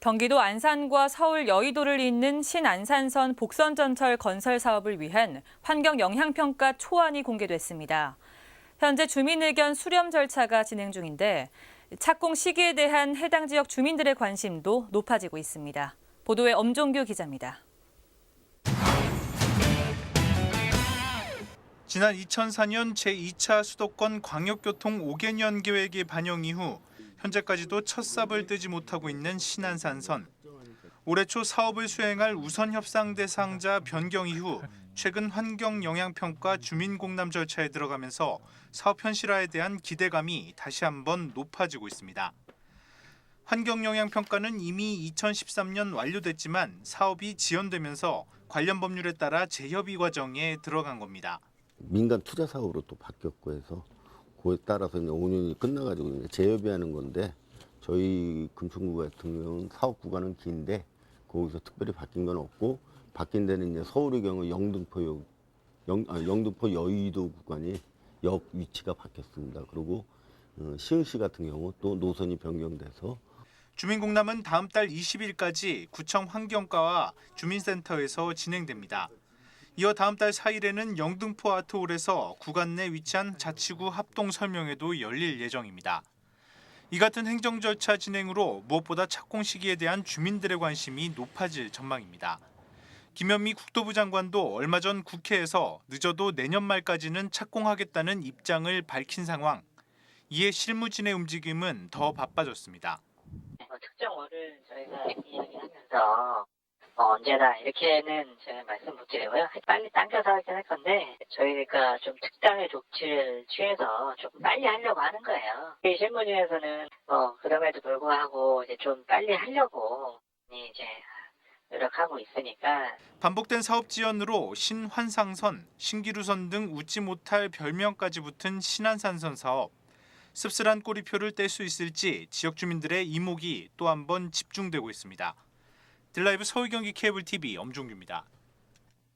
경기도 안산과 서울 여의도를 잇는 신안산선 복선전철 건설 사업을 위한 환경 영향평가 초안이 공개됐습니다. 현재 주민 의견 수렴 절차가 진행 중인데 착공 시기에 대한 해당 지역 주민들의 관심도 높아지고 있습니다. 보도에 엄종규 기자입니다. 지난 2004년 제2차 수도권 광역교통 5개년 계획의 반영 이후 현재까지도 첫 삽을 뜨지 못하고 있는 신안산선. 올해 초 사업을 수행할 우선 협상 대상자 변경 이후 최근 환경 영향 평가 주민 공람 절차에 들어가면서 사업 현실화에 대한 기대감이 다시 한번 높아지고 있습니다. 환경 영향 평가는 이미 2013년 완료됐지만 사업이 지연되면서 관련 법률에 따라 재협의 과정에 들어간 겁니다. 민간 투자 사업으로 또 바뀌었고 해서 그에 따라서 이제 5년이 끝나가지고 이제 재협의하는 건데 저희 금천구 같은 경우는 사업 구간은 긴데 거기서 특별히 바뀐 건 없고 바뀐 데는 이제 서울의 경우 영등포 역 영, 아, 영등포 여의도 구간이 역 위치가 바뀌었습니다. 그리고 어, 시흥시 같은 경우 또 노선이 변경돼서 주민공람은 다음 달 20일까지 구청 환경과와 주민센터에서 진행됩니다. 이어 다음 달 4일에는 영등포 아트홀에서 구간 내 위치한 자치구 합동 설명회도 열릴 예정입니다. 이 같은 행정 절차 진행으로 무엇보다 착공 시기에 대한 주민들의 관심이 높아질 전망입니다. 김현미 국토부 장관도 얼마 전 국회에서 늦어도 내년 말까지는 착공하겠다는 입장을 밝힌 상황. 이에 실무진의 움직임은 더 바빠졌습니다. 어, 특정월을 저희가 이야기하면서 어, 언제나 이렇게는 제가 말씀 못 드리고요. 빨리 당겨서 하긴 할 건데 저희가 좀 특단의 조치를 취해서 좀 빨리 하려고 하는 거예요. 이 실무진에서는 어, 그럼에도 불구하고 이제 좀 빨리 하려고 이제 노력하고 있으니까 반복된 사업 지연으로 신환상선, 신기루선 등 웃지 못할 별명까지 붙은 신안산선 사업. 씁쓸한 꼬리표를 뗄 수 있을지 지역 주민들의 이목이 또 한 번 집중되고 있습니다. 딜라이브 서울 경기 케이블 TV 엄종규입니다.